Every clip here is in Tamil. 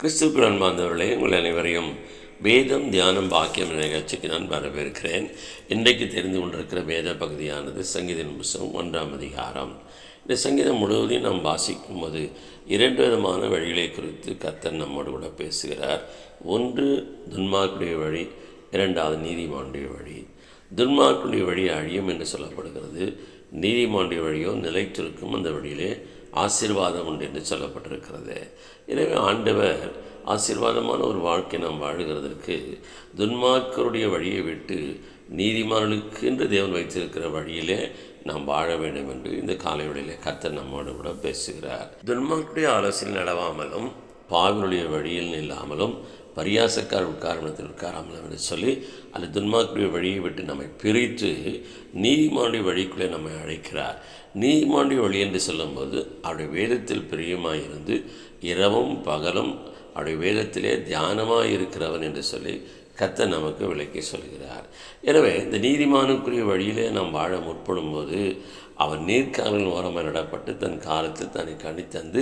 கிறிஸ்துக்குள் அன்பார்ந்தவர்களே உங்கள் அனைவரையும் வேதம் தியானம் பாக்கியம் நிகழ்ச்சிக்கு நான் வரவேற்கிறேன். இன்றைக்கு தெரிந்து கொண்டிருக்கிற வேத பகுதியானது சங்கீதம் புஸ்தகம் ஒன்றாம் அதிகாரம். இந்த சங்கீதம் முழுவதையும் நாம் வாசிக்கும் போது இரண்டு விதமான வழிகளை குறித்து கர்த்தர் நம்மோடு கூட பேசுகிறார். ஒன்று துன்மார்க்குடைய வழி இரண்டாவது நீதிமானுடைய வழி. துன்மார்க்குடைய வழி அழியும் என்று சொல்லப்படுகிறது. நீதிமானுடைய வழியோ நிலைத்திருக்கும் அந்த வழியிலே ஆசீர்வாதம் உண்டு என்று சொல்லப்பட்டிருக்கிறது. எனவே ஆண்டவர் ஆசீர்வாதமான ஒரு வாழ்க்கை நாம் வாழுகிறதற்கு துன்மார்க்கருடைய வழியை விட்டு நீதிமான்களுக்கு என்று தேவன் வைத்திருக்கிற வழியிலே நாம் வாழ வேண்டும் என்று இந்த காலைவெளியிலே கர்த்தர் நம்மோடு கூட பேசுகிறார். துன்மார்க்குடைய ஆலோசனை நடவாமலும் பாவினுடைய வழியில் நில்லாமலும் பரியாசக்கார் உட்காரணத்தில் உட்காராமல் என்று சொல்லி அந்த துன்மார்க்குடைய வழியை விட்டு நம்மை பிரித்து நீதிமானுடைய வழிக்குள்ளே நம்மை அழைக்கிறார். நீதிமானுடைய வழி என்று சொல்லும்போது அவருடைய வேதத்தில் பிரியமாக இருந்து இரவும் பகலும் அவருடைய வேதத்திலே தியானமாக இருக்கிறவன் என்று சொல்லி கத்த நமக்கு விளக்கி சொல்கிறார். எனவே இந்த நீதிமானுக்குரிய வழியிலே நாம் வாழ முற்படும் போது அவன் நீர்க்காலின் ஓரமாக நடப்பட்டு தன் காலத்தில் தன்னை கணித்தந்து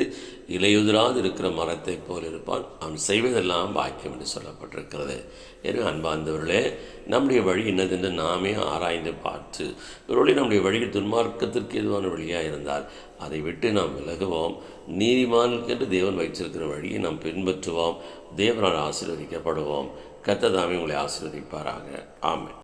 இலையுதிராது இருக்கிற மரத்தைப் போல் இருப்பான். அவன் செய்வதெல்லாம் பாக்கியம் என்று சொல்லப்பட்டிருக்கிறது. எனவே அன்பார்ந்தவர்களே நம்முடைய வழி என்னதென்று நாமே ஆராய்ந்து பார்த்து ஒருவழி நம்முடைய வழியில் துன்மார்க்கத்திற்கு எதுவான வழியாக இருந்தால் அதை விட்டு நாம் விலகுவோம். நீதிமானுக்கென்று தேவன் வைத்திருக்கிற வழியை நாம் பின்பற்றுவோம். தேவனால் ஆசீர்வதிக்கப்படுவோம். கத்ததாம் உங்களை ஆசீர்வதிப்பாராக. ஆமென்.